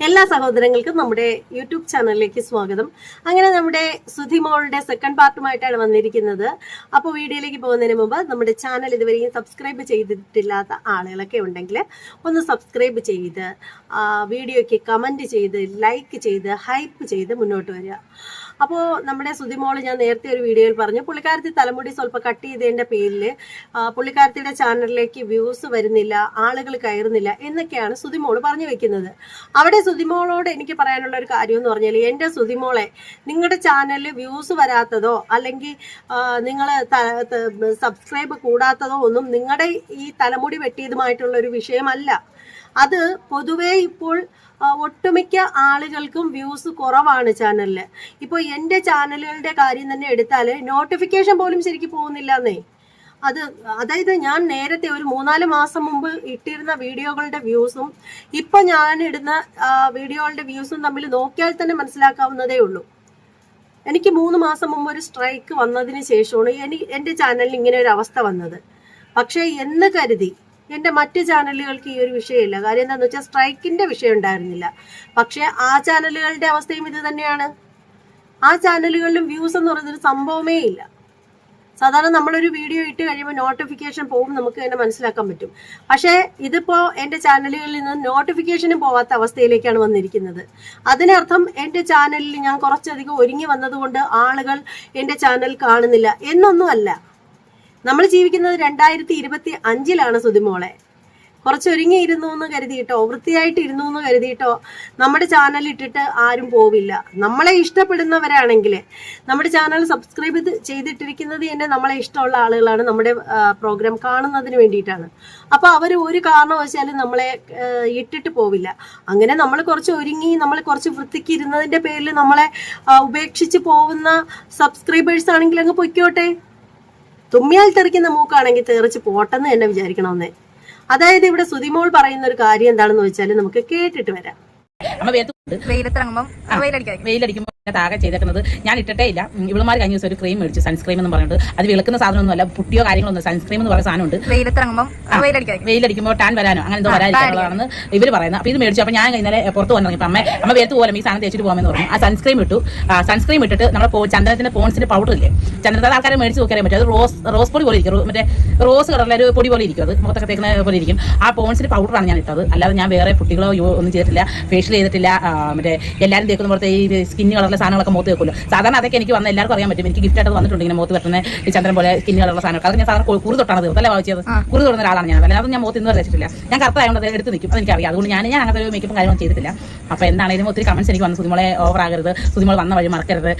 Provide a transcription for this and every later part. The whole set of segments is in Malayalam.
എല്ലാ സഹോദരങ്ങൾക്കും നമ്മുടെ യൂട്യൂബ് ചാനലിലേക്ക് സ്വാഗതം. അങ്ങനെ നമ്മുടെ സുധി സുധിമോളുടെ സെക്കൻഡ് പാർട്ടുമായിട്ടാണ് വന്നിരിക്കുന്നത്. അപ്പോൾ വീഡിയോയിലേക്ക് പോകുന്നതിന് മുമ്പ് നമ്മുടെ ചാനൽ ഇതുവരെയും സബ്സ്ക്രൈബ് ചെയ്തിട്ടില്ലാത്ത ആളുകളൊക്കെ ഉണ്ടെങ്കിൽ ഒന്ന് സബ്സ്ക്രൈബ് ചെയ്ത് വീഡിയോയ്ക്ക് കമന്റ് ചെയ്ത് ലൈക്ക് ചെയ്ത് ഹൈപ്പ് ചെയ്ത് മുന്നോട്ട് വരിക. അപ്പോൾ നമ്മുടെ സുതിമോൾ ഞാൻ നേരത്തെ ഒരു വീഡിയോയിൽ പറഞ്ഞു പുള്ളിക്കാരത്തി തലമുടി സ്വല്പം കട്ട് ചെയ്തതിന്റെ പേരിൽ പുള്ളിക്കാരത്തിയുടെ ചാനലിലേക്ക് വ്യൂസ് വരുന്നില്ല ആളുകൾ കയറുന്നില്ല എന്നൊക്കെയാണ് സുതിമോൾ പറഞ്ഞു വെക്കുന്നത്. അവിടെ സുധിമോളോട് എനിക്ക് പറയാനുള്ള ഒരു കാര്യം എന്ന് പറഞ്ഞാൽ എന്റെ സുധിമോളെ നിങ്ങളുടെ ചാനലിൽ വ്യൂസ് വരാത്തതോ അല്ലെങ്കിൽ നിങ്ങൾ സബ്സ്ക്രൈബ് കൂടാത്തതോ ഒന്നും നിങ്ങളുടെ ഈ തലമുടി വെട്ടിയതുമായിട്ടുള്ള ഒരു വിഷയമല്ല. അത് പൊതുവേ ഇപ്പോൾ ഒട്ടുമിക്ക ആളുകൾക്കും വ്യൂസ് കുറവാണ് ചാനലിൽ ഇപ്പോൾ എന്റെ ചാനലുകളുടെ കാര്യം തന്നെ എടുത്താൽ നോട്ടിഫിക്കേഷൻ പോലും ശരിക്കും പോകുന്നില്ല എന്നേ അത് അതായത് ഞാൻ നേരത്തെ ഒരു മൂന്നാൽ മാസം മുമ്പ് ഇട്ടിരുന്ന വീഡിയോകളുടെ വ്യൂസും ഇപ്പൊ ഞാൻ ഇടുന്ന വീഡിയോകളുടെ വ്യൂസും തമ്മിൽ നോക്കിയാൽ തന്നെ മനസ്സിലാക്കാവുന്നതേ ഉള്ളൂ. എനിക്ക് മൂന്ന് മാസം മുമ്പ് ഒരു സ്ട്രൈക്ക് വന്നതിന് ശേഷമാണ് എനി എന്റെ ചാനലിൽ ഇങ്ങനെ ഒരു അവസ്ഥ വന്നത്. പക്ഷേ എന്ന് കരുതി എന്റെ മറ്റ് ചാനലുകൾക്ക് ഈ ഒരു വിഷയമില്ല. കാര്യം എന്താണെന്ന് വെച്ചാൽ സ്ട്രൈക്കിന്റെ വിഷയം ഉണ്ടായിരുന്നില്ല. പക്ഷേ ആ ചാനലുകളുടെ അവസ്ഥയും ഇത് തന്നെയാണ്. ആ ചാനലുകളിലും വ്യൂസ് എന്ന് പറയുന്നൊരു സംഭവമേ ഇല്ല. സാധാരണ നമ്മളൊരു വീഡിയോ ഇട്ട് കഴിയുമ്പോൾ നോട്ടിഫിക്കേഷൻ പോകും നമുക്ക് തന്നെ മനസ്സിലാക്കാൻ പറ്റും. പക്ഷേ ഇതിപ്പോൾ എന്റെ ചാനലുകളിൽ നിന്ന് നോട്ടിഫിക്കേഷനും പോവാത്ത അവസ്ഥയിലേക്കാണ് വന്നിരിക്കുന്നത്. അതിനർത്ഥം എന്റെ ചാനലിൽ ഞാൻ കുറച്ചധികം ഒരുങ്ങി വന്നതുകൊണ്ട് ആളുകൾ എന്റെ ചാനൽ കാണുന്നില്ല. എന്നൊന്നുമല്ല. നമ്മൾ ജീവിക്കുന്നത് രണ്ടായിരത്തി ഇരുപത്തി അഞ്ചിലാണ് സുതിമോളെ കുറച്ച് ഒരുങ്ങിയിരുന്നു എന്ന് കരുതിയിട്ടോ വൃത്തിയായിട്ട് ഇരുന്നു എന്ന് കരുതിയിട്ടോ നമ്മുടെ ചാനൽ ഇട്ടിട്ട് ആരും പോവില്ല. നമ്മളെ ഇഷ്ടപ്പെടുന്നവരാണെങ്കിൽ നമ്മുടെ ചാനൽ സബ്സ്ക്രൈബ് ചെയ്തിട്ടിരിക്കുന്നത് തന്നെ നമ്മളെ ഇഷ്ടമുള്ള ആളുകളാണ് നമ്മുടെ പ്രോഗ്രാം കാണുന്നതിന് വേണ്ടിയിട്ടാണ്. അപ്പോൾ അവർ ഒരു കാരണവശാലും നമ്മളെ ഇട്ടിട്ട് പോവില്ല. അങ്ങനെ നമ്മൾ കുറച്ച് ഒരുങ്ങി നമ്മൾ കുറച്ച് വൃത്തിക്ക് ഇരുന്നതിന്റെ പേരിൽ നമ്മളെ ഉപേക്ഷിച്ച് പോകുന്ന സബ്സ്ക്രൈബേഴ്സ് ആണെങ്കിൽ അങ്ങ് പൊയ്ക്കോട്ടെ. തുമ്മിയാൽ തെറിക്കുന്ന മൂക്കാണെങ്കിൽ തെറിച്ച് പോട്ടെന്ന് തന്നെ വിചാരിക്കണമെന്നേ. അതായത് ഇവിടെ സുതിമോൾ പറയുന്ന ഒരു കാര്യം എന്താണെന്ന് വെച്ചാൽ നമുക്ക് കേട്ടിട്ട് വരാം. വെയിലത്തിറങ്ങുമ്പോൾ വെയിലടിക്കുമ്പോൾ താകെ ചെയ്തേക്കുന്നത്. ഞാൻ ഇട്ടിട്ടേ ഇല്ല. ഇവളുമാർ കഴിഞ്ഞ ദിവസം ഒരു ക്രീം മേടിച്ചു സൺസ്ക്രീം എന്ന് പറഞ്ഞിട്ട്. അത് വിളക്കുന്ന സാധനമൊന്നും അല്ല പുട്ടിയോ കാര്യങ്ങളൊന്നും സൺസ്ക്രീം എന്ന് പറയുന്ന സാധനമുണ്ട്. വെയിലത്തിറങ്ങുമ്പോൾ വെയിലടിക്കുമ്പോൾ ടാൻ വരാനോ അങ്ങനെ എന്തോ വരാതിരിക്കാനുള്ളതാണെന്ന് ഇവർ പറയുന്നത്. അപ്പോൾ ഇത് മേടിച്ചു. അപ്പോൾ ഞാൻ ഇന്നലെ പുറത്ത് വന്നിറങ്ങി. അമ്മ അമ്മ വേർത്ത് പോലും ഈ സാധനം തേച്ചിട്ട് പോകാമെന്ന് പറഞ്ഞു. ആ സൺസ്ക്രീം ഇട്ടു. സൺസ്ക്രീം ഇട്ടിട്ട് നമ്മുടെ ചന്ദനത്തിന്റെ പോൺസിന്റെ പൗഡർ ഇല്ലേ? ചന്ദനത്തെ ആൾക്കാരെ മേടിച്ച് നോക്കാൻ പറ്റും. അത് റോസ് റോസ് പൊടി പോലെ ഇരിക്കും. മറ്റേ റോസ് കളറിലെ ഒരു പൊടി പോലെ ഇരിക്കും. അത് മുഖത്തൊക്കെ തേക്കുന്ന പോലെ ഇരിക്കും. ആ പോൺസിന്റെ പൗഡറാണ് ഞാൻ ഇട്ടത്. അല്ലാതെ ഞാൻ വേറെ പുട്ടികളോ ഒന്നും ചെയ്തിട്ടില്ല. ഫേഷ്യൽ ചെയ്തിട്ടില്ല. മറ്റേ എല്ലാവരും തേക്കുന്ന പോലത്തെ ഈ സ്കിൻ കളറിലെ സാധനങ്ങളൊക്കെ മുഖത്ത് വെക്കുമല്ലോ. സാധാരണ അതൊക്കെ എനിക്ക് വന്ന എല്ലാവർക്കും അറിയാൻ പറ്റും. എനിക്ക് ഗിഫ്റ്റ് ആയിട്ട് വന്നിട്ടുണ്ട് ഇങ്ങനെ മുഖത്ത് ഈ ചന്ദ്രൻ പോലെ സ്കിൻ കളറുള്ള സാധനങ്ങൾ. അത് ഞാൻ സാധാരണ കുറു തൊട്ടാണ് തീർത്തല്ലേ വായിച്ചത് കുറി തൊടുന്ന ഒരാളാണ് ഞാൻ. അല്ലാതെ ഞാൻ മുഖത്ത് ഇന്ന് വരച്ചിട്ടില്ല വെച്ചിട്ടില്ല. ഞാൻ കറുത്തായതുകൊണ്ട് എടുത്ത് നിൽക്കും. അതെനിക്കറിയാം അതുകൊണ്ട് ഞാൻ ഞാൻ അങ്ങനത്തെ ഒരു മേക്കപ്പും കാര്യങ്ങളും ചെയ്തിട്ടില്ല. അപ്പോൾ എന്താണെങ്കിലും ഒത്തിരി കമൻസ് എനിക്ക് വന്നു. സുതിമോളെ ഓവറാകരുത് സുതിമോൾ വന്ന വഴി മറക്കരുത്.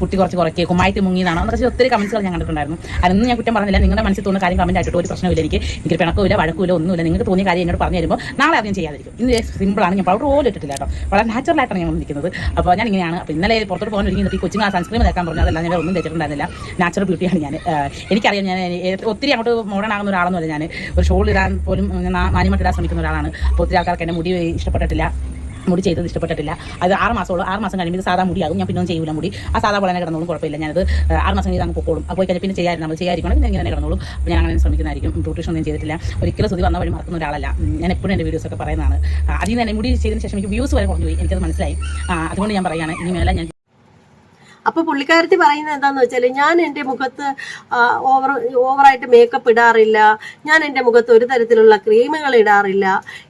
പുട്ടി കുട്ടി കുറച്ച് കുറയ്ക്കുക കുമ്മായിട്ട് മുങ്ങിയതാണ്. എന്നൊക്കെ ഒത്തിരി കമൻസുകൾ ഞാൻ കണ്ടിട്ടുണ്ടായിരുന്നു. അതൊന്നും ഞാൻ കുറ്റം പറഞ്ഞില്ല. നിങ്ങളുടെ മനസ്സിൽ തോന്നുന്ന കാര്യം കമന്റ് ആയിട്ട് ഒരു പ്രശ്നമില്ല എനിക്ക്. എനിക്ക് പിണക്കില്ല വഴക്കില്ല ഒന്നുമില്ല. നിങ്ങൾക്ക് തോന്നിയ കാര്യം എന്നോട് പറഞ്ഞു തരുമ്പോൾ നാളെ അധികം ചെയ്യാതിരിക്കും. ഇന്ന് സിമ്പിളാണ് ഞാൻ പൗഡർ പോലും ഇട്ടിട്ടില്ല കേട്ടോ. വളരെ നാച്ചുറൽ ആയിട്ടാണ് ഞാൻ വന്നിരിക്കുന്നത്. അപ്പോൾ ഞാൻ ഇങ്ങനെയാണ് അപ്പോൾ ഇന്നലെ പുറത്തോട്ട് പോകാൻ ഒരുങ്ങി ഈ ആ സൺസ്ക്രീം തേക്കാൻ പറഞ്ഞു. അതല്ല ഞാൻ ഒന്നും തേച്ചിട്ടുണ്ടായിരുന്നില്ല നാച്ചുറൽ ബ്യൂട്ടിയാണ് ഞാൻ. എനിക്കറിയാം ഞാൻ ഒത്തിരി അങ്ങോട്ട് മോഡേൺ ആകുന്ന ഒരാളൊന്നുമല്ല ഞാൻ. ഒരു ഷോൾ ഇടാൻ പോലും ഇടാൻ ശ്രമിക്കുന്ന ഒരാളാണ്. അപ്പോൾ ഒത്തിരി ആൾക്കാർക്ക് എന്റെ മുടി ഇഷ്ടപ്പെട്ടിട്ടില്ല. മുടി ചെയ്തത് ഇഷ്ടപ്പെട്ടിട്ടില്ല. അത് ആറ് മാസമുള്ളൂ. ആറ് മാസം കഴിയുമ്പോൾ സാധാ മുടിയാകും. ഞാൻ പിന്നെ ഒന്നും ചെയ്യൂല മുടി. ആ സാധാ പോലെ തന്നെ കിടന്നോളും കുഴപ്പമില്ല. ഞാനത് ആറ് മാസം കഴിഞ്ഞാൽ പോക്കോളും. അപ്പോൾ കഴിഞ്ഞാൽ പിന്നെ ചെയ്യാറുണ്ട് നമ്മൾ ചെയ്യാതിരിക്കണം പിന്നെ ഇങ്ങനെ കിടന്നോളും. അപ്പോൾ ഞാൻ അങ്ങനെ ശ്രമിക്കുന്നതായിരിക്കും. ബ്യൂട്ടീഷൻ ഒന്നും ചെയ്തിട്ടില്ല. ഒരിക്കലും സുതി വന്ന വഴി മറക്കുന്ന ഒരാളല്ല. ഞാൻ എപ്പോഴും എന്റെ വീഡിയോസൊക്കെ പറയുന്നതാണ്. അതിൽ നിന്ന് തന്നെ മുടി ചെയ്തതിന് ശേഷം എനിക്ക് വ്യൂസ് വരെ കുറഞ്ഞു പോയി എനിക്കത് മനസ്സിലായി. അതുകൊണ്ട് ഞാൻ പറയുകയാണ് ഇനി മേലെ ഞാൻ അപ്പൊ പുള്ളിക്കാരത്തി പറയുന്നത് എന്താന്ന് വെച്ചാൽ ഞാൻ എന്റെ മുഖത്ത് ഓവർ ഓവറായിട്ട് മേക്കപ്പ് ഇടാറില്ല. ഞാൻ എന്റെ മുഖത്ത് ഒരു തരത്തിലുള്ള ക്രീമുകൾ ഇടാറില്ല.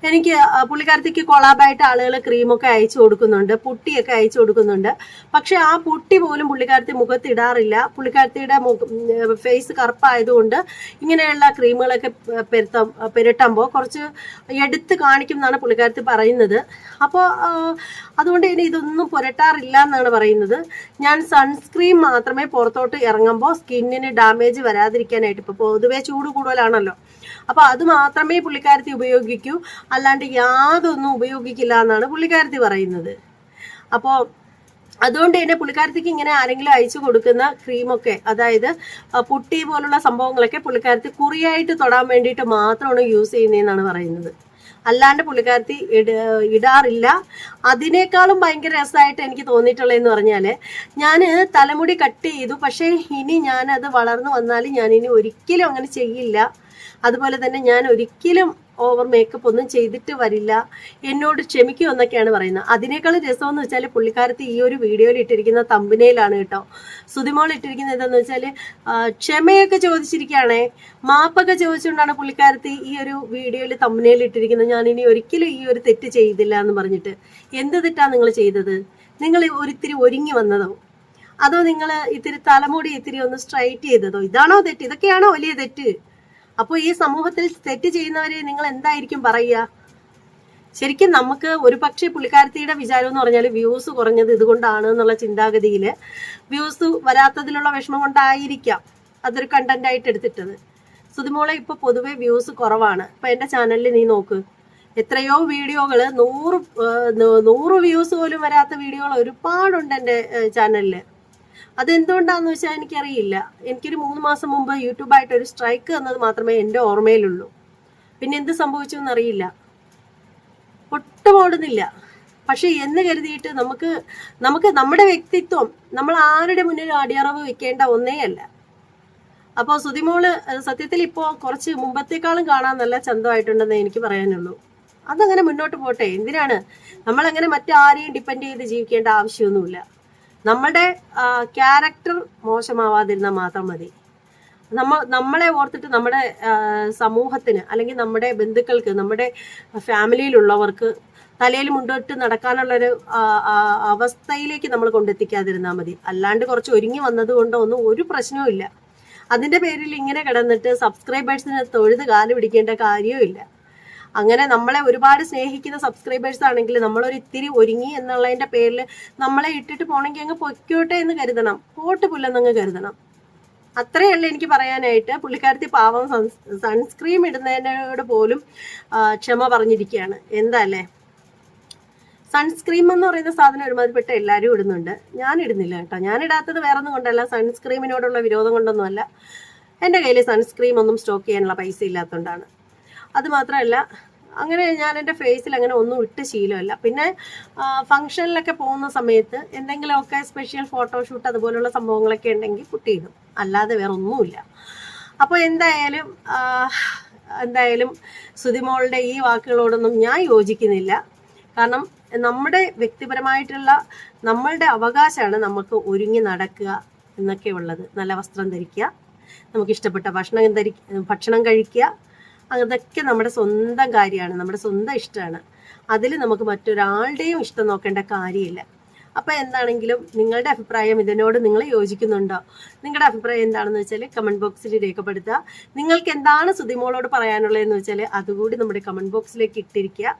എനിക്ക് പുള്ളിക്കാരത്തിക്ക് കൊളാബായിട്ട് ആളുകൾ ക്രീമൊക്കെ അയച്ചു കൊടുക്കുന്നുണ്ട് പുട്ടിയൊക്കെ അയച്ചു കൊടുക്കുന്നുണ്ട്. പക്ഷെ ആ പുട്ടി പോലും പുള്ളിക്കാരത്തി മുഖത്ത് ഇടാറില്ല. പുള്ളിക്കാരത്തിയുടെ ഫേസ് കറുപ്പായതുകൊണ്ട് ഇങ്ങനെയുള്ള ക്രീമുകളൊക്കെ പെരുത്തം പെരട്ടുമ്പോൾ കുറച്ച് എടുത്ത് കാണിക്കും എന്നാണ് പുള്ളിക്കാരത്തി പറയുന്നത്. അപ്പോൾ അതുകൊണ്ട് ഇനി ഇതൊന്നും പുരട്ടാറില്ല എന്നാണ് പറയുന്നത്. ഞാൻ സൺസ്ക്രീൻ മാത്രമേ പുറത്തോട്ട് ഇറങ്ങുമ്പോൾ സ്കിന്നിന് ഡാമേജ് വരാതിരിക്കാനായിട്ട് ഇപ്പോൾ പൊതുവേ ചൂട് കൂടുതലാണല്ലോ. അപ്പോൾ അത് മാത്രമേ പുള്ളിക്കാരത്തി ഉപയോഗിക്കൂ. അല്ലാണ്ട് യാതൊന്നും ഉപയോഗിക്കില്ല എന്നാണ് പുള്ളിക്കാരത്തി പറയുന്നത്. അപ്പോൾ അതുകൊണ്ട് തന്നെ പുള്ളിക്കാരത്തിക്ക് ഇങ്ങനെ ആരെങ്കിലും അയച്ചു കൊടുക്കുന്ന ക്രീമൊക്കെ അതായത് പുട്ടി പോലുള്ള സംഭവങ്ങളൊക്കെ പുള്ളിക്കാരത്തി കുറിയായിട്ട് തൊടാൻ വേണ്ടിയിട്ട് മാത്രമാണ് യൂസ് ചെയ്യുന്നതെന്നാണ് പറയുന്നത്. അല്ലാണ്ട് പുള്ളിക്കാരത്തി ഇട ഇടാറില്ല. അതിനേക്കാളും ഭയങ്കര രസമായിട്ട് എനിക്ക് തോന്നിയിട്ടുള്ളതെന്ന് പറഞ്ഞാൽ ഞാൻ തലമുടി കട്ട് ചെയ്തു. പക്ഷേ ഇനി ഞാനത് വളർന്നു വന്നാൽ ഞാനിനി ഒരിക്കലും അങ്ങനെ ചെയ്യില്ല. അതുപോലെ തന്നെ ഞാൻ ഒരിക്കലും ഓവർ മേക്കപ്പ് ഒന്നും ചെയ്തിട്ട് വരില്ല. എന്നോട് ക്ഷമിക്കൂ എന്നൊക്കെയാണ് പറയുന്നത്. അതിനേക്കാൾ രസമെന്ന് വെച്ചാൽ പുള്ളിക്കാരത്ത് ഈ ഒരു വീഡിയോയിൽ ഇട്ടിരിക്കുന്ന തമ്പനയിലാണ് കേട്ടോ. സുതിമോൾ ഇട്ടിരിക്കുന്ന എന്താന്ന് വെച്ചാൽ ക്ഷമയൊക്കെ ചോദിച്ചിരിക്കുകയാണേ. മാപ്പൊക്കെ ചോദിച്ചുകൊണ്ടാണ് പുള്ളിക്കാരത്ത് ഈ ഒരു വീഡിയോയിൽ തമ്പനയിൽ ഇട്ടിരിക്കുന്നത്. ഞാൻ ഇനി ഒരിക്കലും ഈ ഒരു തെറ്റ് ചെയ്തില്ല എന്ന് പറഞ്ഞിട്ട്. എന്ത് തെറ്റാണ് നിങ്ങൾ ചെയ്തത്? നിങ്ങൾ ഒരിത്തിരി ഒരുങ്ങി വന്നതോ? അതോ നിങ്ങൾ ഇത്തിരി തലമുടി ഇത്തിരി ഒന്ന് സ്ട്രൈറ്റ് ചെയ്തതോ? ഇതാണോ തെറ്റ്? ഇതൊക്കെയാണോ വലിയ തെറ്റ്? അപ്പോൾ ഈ സമൂഹത്തിൽ തെറ്റ് ചെയ്യുന്നവരെ നിങ്ങൾ എന്തായിരിക്കും പറയുക? ശരിക്കും നമുക്ക് ഒരു പക്ഷേ പുള്ളിക്കാരത്തിയുടെ വിചാരം എന്ന് പറഞ്ഞാൽ വ്യൂസ് കുറഞ്ഞത് ഇതുകൊണ്ടാണ് എന്നുള്ള ചിന്താഗതിയിൽ വ്യൂസ് വരാത്തതിലുള്ള വിഷമം കൊണ്ടായിരിക്കാം അതൊരു കണ്ടന്റ് ആയിട്ട് എടുത്തിട്ടത്. സുതിമോളെ ഇപ്പൊ പൊതുവെ വ്യൂസ് കുറവാണ്. ഇപ്പൊ എന്റെ ചാനലിൽ നീ നോക്ക്. എത്രയോ വീഡിയോകൾ നൂറ് നൂറ് വ്യൂസ് പോലും വരാത്ത വീഡിയോകൾ ഒരുപാടുണ്ട് എന്റെ ചാനലിൽ അതെന്തുകൊണ്ടാന്ന് വെച്ചാൽ എനിക്കറിയില്ല. എനിക്കൊരു മൂന്ന് മാസം മുമ്പ് യൂട്യൂബായിട്ട് ഒരു സ്ട്രൈക്ക് എന്നത് മാത്രമേ എന്റെ ഓർമ്മയിലുള്ളൂ. പിന്നെ എന്ത് സംഭവിച്ചു എന്നറിയില്ല ഒട്ടും ഓടുന്നില്ല. പക്ഷെ എന്ന് കരുതിയിട്ട് നമുക്ക് നമുക്ക് നമ്മുടെ വ്യക്തിത്വം നമ്മൾ ആരുടെ മുന്നിൽ അടിയറവ് വെക്കേണ്ട ഒന്നേ അല്ല. അപ്പോൾ സുതിമോൾ സത്യത്തിൽ ഇപ്പോൾ കുറച്ച് മുമ്പത്തേക്കാളും കാണാൻ നല്ല ചന്തമായിട്ടുണ്ടെന്ന് എനിക്ക് പറയാനുള്ളൂ. അതങ്ങനെ മുന്നോട്ട് പോട്ടെ. എന്തിനാണ്? നമ്മളങ്ങനെ മറ്റാരെയും ഡിപ്പെൻഡ് ചെയ്ത് ജീവിക്കേണ്ട ആവശ്യമൊന്നുമില്ല. നമ്മുടെ ക്യാരക്ടർ മോശമാവാതിരുന്നാൽ മാത്രം മതി. നമ്മ നമ്മളെ ഓർത്തിട്ട് നമ്മുടെ സമൂഹത്തിന് അല്ലെങ്കിൽ നമ്മുടെ ബന്ധുക്കൾക്ക് നമ്മുടെ ഫാമിലിയിലുള്ളവർക്ക് തലയിൽ മുണ്ടോട്ട് നടക്കാനുള്ളൊരു അവസ്ഥയിലേക്ക് നമ്മൾ കൊണ്ടെത്തിക്കാതിരുന്നാൽ മതി. അല്ലാണ്ട് കുറച്ച് ഒരുങ്ങി വന്നത് കൊണ്ടോ ഒന്നും ഒരു പ്രശ്നവും അതിന്റെ പേരിൽ ഇങ്ങനെ കിടന്നിട്ട് സബ്സ്ക്രൈബേഴ്സിന് തൊഴുത് കാൽ പിടിക്കേണ്ട കാര്യവും അങ്ങനെ നമ്മളെ ഒരുപാട് സ്നേഹിക്കുന്ന സബ്സ്ക്രൈബേഴ്സ് ആണെങ്കിൽ നമ്മളൊരു ഇത്തിരി ഒരുങ്ങി എന്നുള്ളതിന്റെ പേരിൽ നമ്മളെ ഇട്ടിട്ട് പോണെങ്കിൽ അങ്ങ് പൊയ്ക്കോട്ടെ എന്ന് കരുതണം. പോട്ട് പുല്ലെന്നങ്ങ് കരുതണം. അത്രയല്ല എനിക്ക് പറയാനായിട്ട് പുള്ളിക്കാരത്തി പാവം സൺസ്ക്രീം ഇടുന്നതിനോട് പോലും ക്ഷമ പറഞ്ഞിരിക്കുകയാണ്. എന്താ അല്ലേ? സൺസ്ക്രീം എന്ന് പറയുന്ന സാധനം ഒരുമാതിരിപ്പെട്ട എല്ലാവരും ഇടുന്നുണ്ട്. ഞാൻ ഇടുന്നില്ല കേട്ടോ. ഞാൻ ഇടാത്തത് വേറെ ഒന്നും കൊണ്ടല്ല സൺസ്ക്രീമിനോടുള്ള വിരോധം കൊണ്ടൊന്നുമല്ല. എന്റെ കയ്യിൽ സൺസ്ക്രീം ഒന്നും സ്റ്റോക്ക് ചെയ്യാനുള്ള പൈസ ഇല്ലാത്തതുകൊണ്ടാണ്. അത് മാത്രമല്ല അങ്ങനെ ഞാൻ എന്റെ ഫേസിൽ അങ്ങനെ ഒന്നും ഇട്ട് ശീലമല്ല. പിന്നെ ഫംഗ്ഷനിലൊക്കെ പോകുന്ന സമയത്ത് എന്തെങ്കിലുമൊക്കെ സ്പെഷ്യൽ ഫോട്ടോഷൂട്ട് അതുപോലുള്ള സംഭവങ്ങളൊക്കെ ഉണ്ടെങ്കിൽ കുട്ടിയിടും അല്ലാതെ വേറെ ഒന്നുമില്ല. അപ്പോൾ എന്തായാലും എന്തായാലും സുതിമോളുടെ ഈ വാക്കുകളോടൊന്നും ഞാൻ യോജിക്കുന്നില്ല. കാരണം നമ്മുടെ വ്യക്തിപരമായിട്ടുള്ള നമ്മളുടെ അവകാശമാണ് നമുക്ക് ഒരുങ്ങി നടക്കുക എന്നൊക്കെ ഉള്ളത്. നല്ല വസ്ത്രം ധരിക്കുക നമുക്ക് ഇഷ്ടപ്പെട്ട ഭക്ഷണം ധരി ഭക്ഷണം കഴിക്കുക അതൊക്കെ നമ്മുടെ സ്വന്തം കാര്യമാണ് നമ്മുടെ സ്വന്തം ഇഷ്ടമാണ്. അതിൽ നമുക്ക് മറ്റൊരാളുടെയും ഇഷ്ടം നോക്കേണ്ട കാര്യമില്ല. അപ്പോൾ എന്താണെങ്കിലും നിങ്ങളുടെ അഭിപ്രായം ഇതിനോട് നിങ്ങൾ യോജിക്കുന്നുണ്ടോ? നിങ്ങളുടെ അഭിപ്രായം എന്താണെന്ന് വെച്ചാൽ കമന്റ് ബോക്സിൽ രേഖപ്പെടുത്തുക. നിങ്ങൾക്ക് എന്താണ് സുതിമോളോട് പറയാനുള്ളതെന്ന് വെച്ചാൽ അതുകൂടി നമ്മുടെ കമന്റ് ബോക്സിലേക്ക് ഇട്ടിരിക്കുക.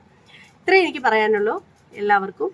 ഇത്രേ എനിക്ക് പറയാനുള്ളൂ. എല്ലാവർക്കും